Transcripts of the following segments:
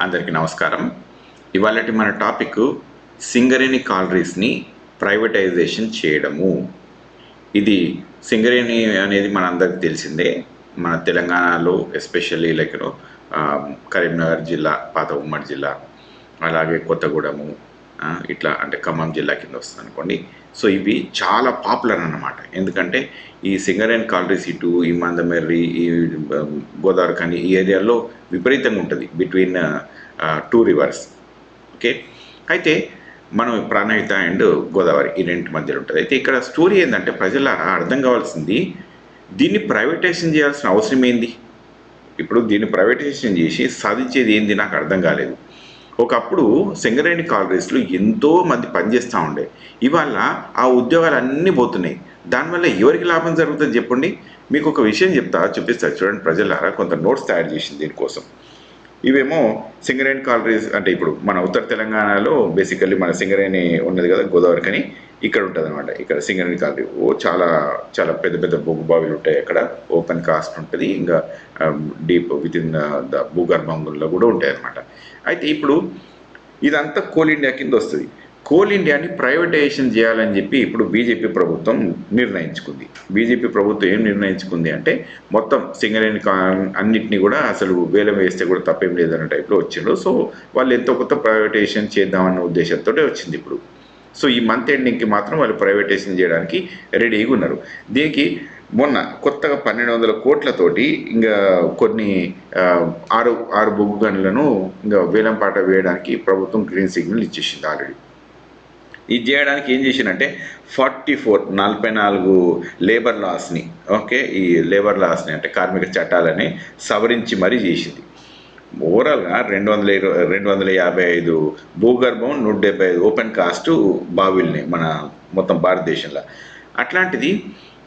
అందరికీ నమస్కారం. ఇవాళటి మన టాపిక్ సింగరేణి కాలరీస్ని ప్రైవేటైజేషన్ చేయడము. ఇది సింగరేణి అనేది మనందరికి తెలిసిందే. మన తెలంగాణలో ఎస్పెషల్లీ లైక్ కరీంనగర్ జిల్లా పాత ఉమ్మడి జిల్లా అలాగే కొత్తగూడెము ఇట్లా అంటే ఖమ్మం జిల్లా కింద వస్తుంది అనుకోండి. సో ఇవి చాలా పాపులర్ అన్నమాట. ఎందుకంటే ఈ సింగరేన్ కాలరీస్ ఇటు ఈ మందమెర్రి ఈ గోదావరి కానీ ఈ ఏరియాలో విపరీతంగా ఉంటుంది బిట్వీన్ టూ రివర్స్ ఓకే అయితే మనం ప్రాణహిత అండ్ గోదావరి ఈ రెండింటి మధ్యలో ఉంటుంది. అయితే ఇక్కడ స్టోరీ ఏంటంటే ప్రజల అర్థం కావాల్సింది దీన్ని ప్రైవేటైజేషన్ చేయాల్సిన అవసరం ఏంది? ఇప్పుడు దీన్ని ప్రైవేటైజేషన్ చేసి సాధించేది ఏంది నాకు అర్థం కాలేదు. ఒకప్పుడు సింగరేణి కాలరీస్లో ఎంతో మంది పనిచేస్తూ ఉండే. ఇవాళ ఆ ఉద్యోగాలు అన్నీ పోతున్నాయి. దానివల్ల ఎవరికి లాభం జరుగుతుంది చెప్పండి. మీకు ఒక విషయం చెప్తా చూపిస్తా. చూడండి ప్రజలారా కొంత నోట్స్ తయారు చేసింది దీనికోసం. ఇవేమో సింగరేణి కాలరీస్ అంటే ఇప్పుడు మన ఉత్తర తెలంగాణలో బేసికల్లీ మన సింగరేణి ఉన్నది కదా గోదావరి ఇక్కడ ఉంటుంది అనమాట ఇక్కడ సింగరేణి కాలరీ ఓ చాలా చాలా పెద్ద పెద్ద బొగ్గు బావిలు ఉంటాయి అక్కడ. ఓపెన్ కాస్ట్ ఉంటుంది. ఇంకా డీప్ విత్ ఇన్ ద భూగర్భంలో కూడా ఉంటాయి అనమాట అయితే ఇప్పుడు ఇదంతా కోల్ ఇండియా కింద వస్తుంది. కోల్ ఇండియాని ప్రైవేటైజేషన్ చేయాలని చెప్పి ఇప్పుడు బీజేపీ ప్రభుత్వం నిర్ణయించుకుంది. బీజేపీ ప్రభుత్వం ఏం నిర్ణయించుకుంది అంటే మొత్తం సింగరేణి అన్నింటినీ కూడా అసలు వేలం వేస్తే కూడా తప్పేం లేదన్న టైప్లో వచ్చిండ్రు. సో వాళ్ళు ఎంతో కొత్త ప్రైవేటైజేషన్ చేద్దామన్న ఉద్దేశంతో వచ్చింది ఇప్పుడు. సో ఈ మంత్ ఎండింగ్కి మాత్రం వాళ్ళు ప్రైవేటైజేషన్ చేయడానికి రెడీగా ఉన్నారు. దీనికి మొన్న కొత్తగా పన్నెండు వందల కోట్లతోటి ఇంకా కొన్ని ఆరు ఆరు బొగ్గు గనులను ఇంకా వేలంపాట వేయడానికి ప్రభుత్వం గ్రీన్ సిగ్నల్ ఇచ్చేసింది ఆల్రెడీ ఇది చేయడానికి ఏం చేసిందంటే ఫార్టీ ఫోర్ నలభై నాలుగు లేబర్ లాస్ని ఓకే ఈ లేబర్ లాస్ని అంటే కార్మిక చట్టాలని సవరించి మరీ చేసింది. ఓవరాల్గా రెండు వందల ఇరవై రెండు వందల యాభై ఐదు భూగర్భం నూట డెబ్బై ఐదు ఓపెన్ కాస్ట్ బావిల్ని మన మొత్తం భారతదేశంలో. అట్లాంటిది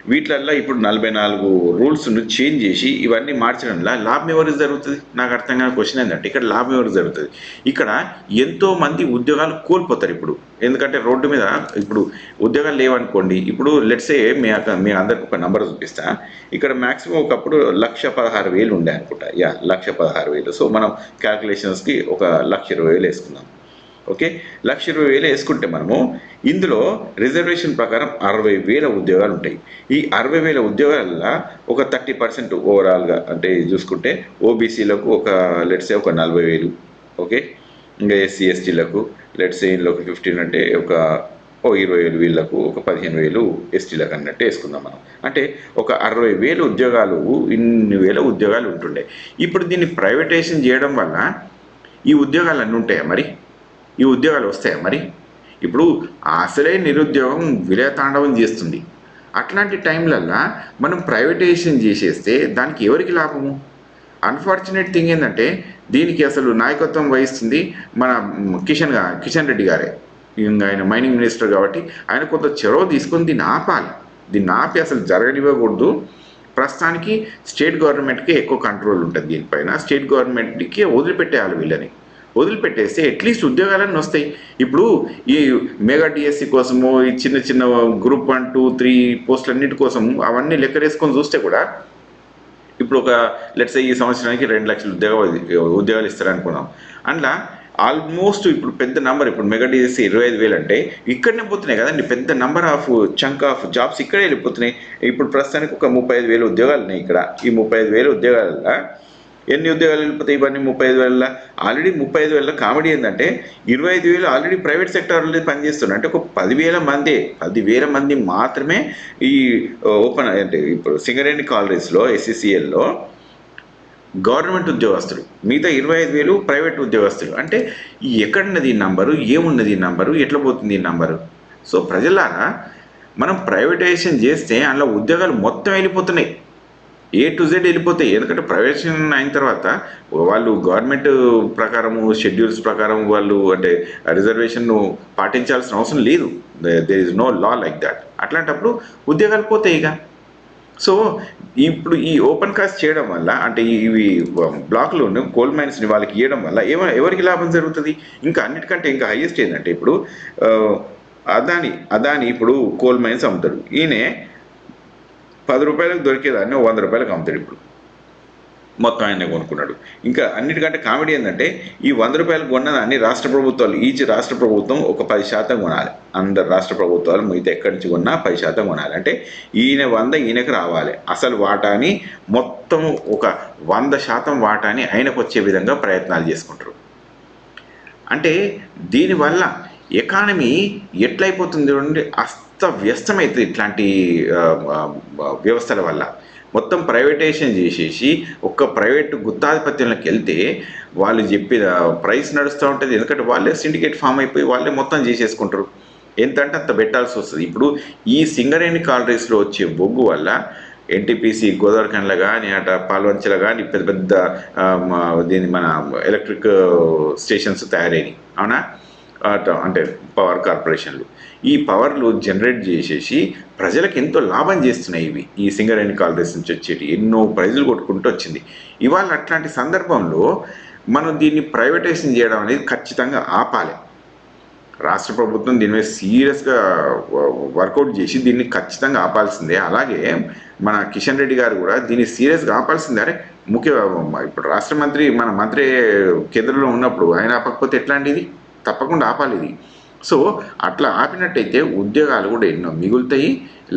వీటిలల్లో ఇప్పుడు నలభై నాలుగు రూల్స్ను చేంజ్ చేసి ఇవన్నీ మార్చడంలో లాభం ఎవరికి జరుగుతుంది? నాకు అర్థం కాని క్వశ్చన్ ఏంటంటే ఇక్కడ లాభం ఎవరికి జరుగుతుంది? ఇక్కడ ఎంతో మంది ఉద్యోగాలు కోల్పోతారు ఇప్పుడు. ఎందుకంటే రోడ్డు మీద ఇప్పుడు ఉద్యోగాలు లేవనుకోండి ఇప్పుడు లెట్సే మీ అక్క మీ అందరికి ఒక నంబర్ చూపిస్తా. ఇక్కడ మ్యాక్సిమం ఒకప్పుడు లక్ష పదహారు వేలు ఉండే అనుకుంటా. యా లక్ష పదహారు వేలు. సో మనం క్యాల్కులేషన్స్కి ఒక లక్ష ఇరవై వేలు వేసుకుందాం ఓకే? లక్ష ఇరవై వేలు వేసుకుంటే మనము ఇందులో రిజర్వేషన్ ప్రకారం అరవై వేల ఉద్యోగాలు ఉంటాయి. ఈ అరవై వేల ఉద్యోగాలలో ఒక థర్టీ పర్సెంట్ ఓవరాల్గా అంటే చూసుకుంటే ఓబీసీలకు ఒక లెట్సే ఒక నలభై వేలు ఓకే? ఇంకా ఎస్సీ ఎస్టీలకు లెట్సే ఇందులో ఒక ఫిఫ్టీన్ అంటే ఒక ఓ ఇరవై వేలు వీళ్ళకు ఒక పదిహేను వేలు ఎస్టీలకు అన్నట్టు వేసుకుందాం మనం. అంటే ఒక అరవై వేలు ఉద్యోగాలు ఇన్ని వేల ఉద్యోగాలు ఉంటుండే. ఇప్పుడు దీన్ని ప్రైవేటైజేషన్ చేయడం వల్ల ఈ ఉద్యోగాలు అన్నీ ఉంటాయా మరి? ఈ ఉద్యోగాలు వస్తాయా మరి? ఇప్పుడు అసలే నిరుద్యోగం విలయతాండవం చేస్తుంది. అట్లాంటి టైంలల్లా మనం ప్రైవేటైజేషన్ చేసేస్తే దానికి ఎవరికి లాభము? అన్ఫార్చునేట్ థింగ్ ఏంటంటే దీనికి అసలు నాయకత్వం వహిస్తుంది మన కిషన్ కిషన్ రెడ్డి గారే. ఇంకా ఆయన మైనింగ్ మినిస్టర్ కాబట్టి ఆయన కొంత చొరవ తీసుకొని దీన్ని ఆపాలి. దీన్ని ఆపి అసలు జరగనివ్వకూడదు. ప్రస్తుతానికి స్టేట్ గవర్నమెంట్కి ఎక్కువ కంట్రోల్ ఉంటుంది దీనిపైన. స్టేట్ గవర్నమెంట్కి వదిలిపెట్టేయాలి వీళ్ళని. వదిలిపెట్టేస్తే అట్లీస్ట్ ఉద్యోగాలన్నీ వస్తాయి. ఇప్పుడు ఈ మెగా డిఎస్సి కోసము ఈ చిన్న చిన్న గ్రూప్ వన్ టూ త్రీ పోస్టులన్నిటి కోసం అవన్నీ లెక్కరేసుకొని చూస్తే కూడా ఇప్పుడు ఒక లెట్స్ ఈ సంవత్సరానికి రెండు లక్షల ఉద్యోగాలు ఉద్యోగాలు ఇస్తారనుకున్నాం. అందులో ఆల్మోస్ట్ ఇప్పుడు పెద్ద నంబర్ ఇప్పుడు మెగా డిఎస్సి ఇరవై ఐదు వేలు అంటే ఇక్కడనే పోతున్నాయి కదండి. పెద్ద number of chunk of jobs ఇక్కడే వెళ్ళిపోతున్నాయి. ఇప్పుడు ప్రస్తుతానికి ఒక ముప్పై ఐదు వేలు ఉద్యోగాలు ఉన్నాయి ఇక్కడ. ఈ ముప్పై ఐదు వేలు ఉద్యోగాలలో ఎన్ని ఉద్యోగాలు వెళ్ళిపోతాయి ఇవన్నీ ముప్పై ఐదు వేల ఆల్రెడీ ముప్పై ఐదు వేల కామెడీ ఏంటంటే ఇరవై ఐదు వేలు ఆల్రెడీ ప్రైవేట్ సెక్టార్లో పనిచేస్తున్నారు అంటే ఒక పదివేల మంది పదివేల మంది మాత్రమే ఈ ఓపెన్ అంటే ఇప్పుడు సింగరేణి కాలరీస్లో ఎస్సీసీఎల్లో గవర్నమెంట్ ఉద్యోగస్తులు మిగతా ఇరవై ఐదు వేలు ప్రైవేట్ ఉద్యోగస్తులు. అంటే ఎక్కడున్నది ఈ నంబరు ఏమున్నది ఈ నంబరు ఎట్లా పోతుంది ఈ నంబరు సో ప్రజలారా మనం ప్రైవేటైజేషన్ చేస్తే అందులో ఉద్యోగాలు మొత్తం వెళ్ళిపోతున్నాయి. ఏ టు జెడ్ వెళ్ళిపోతాయి ఎందుకంటే ప్రవేశం అయిన తర్వాత వాళ్ళు గవర్నమెంట్ ప్రకారము షెడ్యూల్స్ ప్రకారం వాళ్ళు అంటే రిజర్వేషన్ను పాటించాల్సిన అవసరం లేదు. There is no law like that అట్లాంటప్పుడు ఉద్యోగాలు పోతాయి ఇక. సో ఇప్పుడు ఈ ఓపెన్ కాస్ట్ చేయడం వల్ల అంటే ఇవి బ్లాక్లు కోల్ మైన్స్ని వాళ్ళకి ఇవ్వడం వల్ల ఏమ ఎవరికి లాభం జరుగుతుంది? ఇంకా అన్నిటికంటే ఇంకా హైయెస్ట్ ఏంటంటే ఇప్పుడు అదాని అదాని ఇప్పుడు కోల్ మైన్స్ అమ్ముతాడు ఈయనే పది రూపాయలకు దొరికేదాన్ని వంద రూపాయలకు అమ్ముతాడు ఇప్పుడు. మొత్తం ఆయన కొనుక్కున్నాడు. ఇంకా అన్నిటికంటే కామెడీ ఏంటంటే ఈ వంద రూపాయలు కొన్నదాన్ని రాష్ట్ర ప్రభుత్వాలు. ఈచ్ రాష్ట్ర ప్రభుత్వం ఒక పది శాతం కొనాలి. అందరు రాష్ట్ర ప్రభుత్వాలు మిగతా ఎక్కడి నుంచి కొన్నా పది శాతం కొనాలి. అంటే ఈయన వంద ఈయనకు రావాలి. అసలు వాటాని మొత్తం ఒక వంద శాతం వాటాని ఆయనకు వచ్చే విధంగా ప్రయత్నాలు చేసుకుంటారు. అంటే దీనివల్ల ఎకానమీ ఎట్లయిపోతుంది చూడండి అస్తవ్యస్తమైతుంది ఇట్లాంటి వ్యవస్థల వల్ల. మొత్తం ప్రైవేటైజేషన్ చేసేసి ఒక్క ప్రైవేట్ గుత్తాధిపత్యంలోకి వెళ్తే వాళ్ళు చెప్పిన ప్రైస్ నడుస్తూ ఉంటుంది. ఎందుకంటే వాళ్ళే సిండికేట్ ఫామ్ అయిపోయి వాళ్ళే మొత్తం చేసేసుకుంటారు. ఎంత అంటే అంత పెట్టాల్సి వస్తుంది. ఇప్పుడు ఈ సింగరేణి కాలరీస్లో వచ్చే బొగ్గు వల్ల ఎన్టీపీసీ గోదావరిఖండ్ల కానీ అట పాల్వంచల కానీ పెద్ద పెద్ద దీని మన ఎలక్ట్రిక్ స్టేషన్స్ తయారైనవి అవునా? అంటే పవర్ కార్పొరేషన్లు. ఈ పవర్లు జనరేట్ చేసేసి ప్రజలకు ఎంతో లాభం చేస్తున్నాయి ఇవి. ఈ సింగరేణి కాలరీస్ నుంచి వచ్చేటి ఎన్నో ప్రైజులు కొట్టుకుంటూ వచ్చింది. ఇవాళ అట్లాంటి సందర్భంలో మనం దీన్ని ప్రైవేటైజేషన్ చేయడం అనేది ఖచ్చితంగా ఆపాలి. రాష్ట్ర ప్రభుత్వం దీని మీద సీరియస్గా వర్కౌట్ చేసి దీన్ని ఖచ్చితంగా ఆపాల్సిందే. అలాగే మన కిషన్ రెడ్డి గారు కూడా దీన్ని సీరియస్గా ఆపాల్సిందే. అరే ముఖ్య ఇప్పుడు రాష్ట్ర మంత్రి మన మంత్రి కేంద్రంలో ఉన్నప్పుడు ఆయన ఆపకపోతే ఎట్లాంటిది? తప్పకుండా ఆపాలి ఇది. సో అట్లా ఆపినట్టయితే ఉద్యోగాలు కూడా ఎన్నో మిగులుతాయి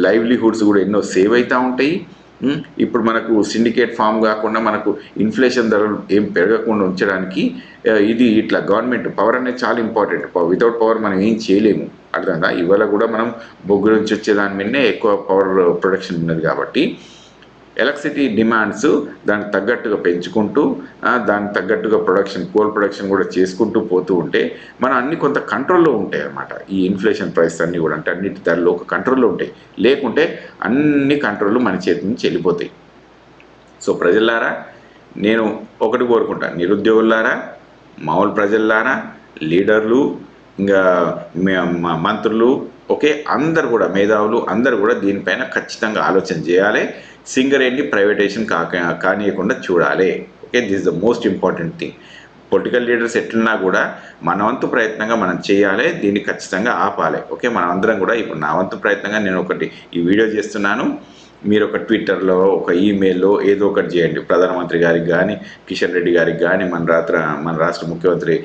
లైవ్లీహుడ్స్ కూడా ఎన్నో సేవ్ అవుతూ ఉంటాయి. ఇప్పుడు మనకు సిండికేట్ ఫామ్ కాకుండా మనకు ఇన్ఫ్లేషన్ ధరలు ఏం పెరగకుండా ఉంచడానికి ఇది ఇట్లా గవర్నమెంట్ పవర్ అనేది చాలా ఇంపార్టెంట్. వితౌట్ పవర్ మనం ఏం చేయలేము. అర్థం కదా ఇవాళ కూడా మనం బొగ్గు నుంచి వచ్చే దాని మీదనే ఎక్కువ పవర్ ప్రొడక్షన్ ఉన్నది కాబట్టి. ఎలక్ట్రిసిటీ డిమాండ్స్ దానికి తగ్గట్టుగా పెంచుకుంటూ దానికి తగ్గట్టుగా ప్రొడక్షన్ కోల్ ప్రొడక్షన్ కూడా చేసుకుంటూ పోతూ ఉంటే మనం అన్ని కొంత కంట్రోల్లో ఉంటాయి అన్నమాట. ఈ ఇన్ఫ్లేషన్ ప్రైస్ అన్నీ కూడా అంటే అన్నిటి ధరలు ఒక కంట్రోల్లో ఉంటాయి. లేకుంటే అన్ని కంట్రోల్ మన చేతి నుంచి వెళ్ళిపోతాయి. సో ప్రజలారా నేను ఒకటి కోరుకుంటాను నిరుద్యోగులారా మామూలు ప్రజల్లారా లీడర్లు ఇంకా మే- మంత్రులు ఓకే? అందరు కూడా మేధావులు అందరు కూడా దీనిపైన ఖచ్చితంగా ఆలోచన చేయాలి. సింగరేణి ప్రైవేటైజేషన్ కాక కానియకుండా చూడాలి. Okay? This the most important thing political leaders ఎట్లున్నా కూడా మన వంతు ప్రయత్నంగా మనం చేయాలి. దీన్ని ఖచ్చితంగా ఆపాలి. ఓకే? మనం అందరం కూడా ఇప్పుడు నా వంతు ప్రయత్నంగా నేను ఒకటి ఈ వీడియో చేస్తున్నాను. మీరు ఒక ట్విట్టర్లో ఒక ఈమెయిల్లో ఏదో ఒకటి చేయండి. ప్రధానమంత్రి గారికి కానీ కిషన్ రెడ్డి గారికి కానీ మన రాత్ర మన రాష్ట్ర ముఖ్యమంత్రి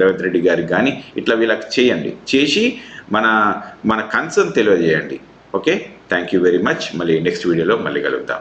రేవంత్ రెడ్డి గారికి కానీ ఇట్లా వీళ్ళకి చేయండి. చేసి మన మన కన్సర్న్ తెలియజేయండి. Okay? Thank you very much. మళ్ళీ నెక్స్ట్ వీడియోలో మళ్ళీ కలుద్దాం.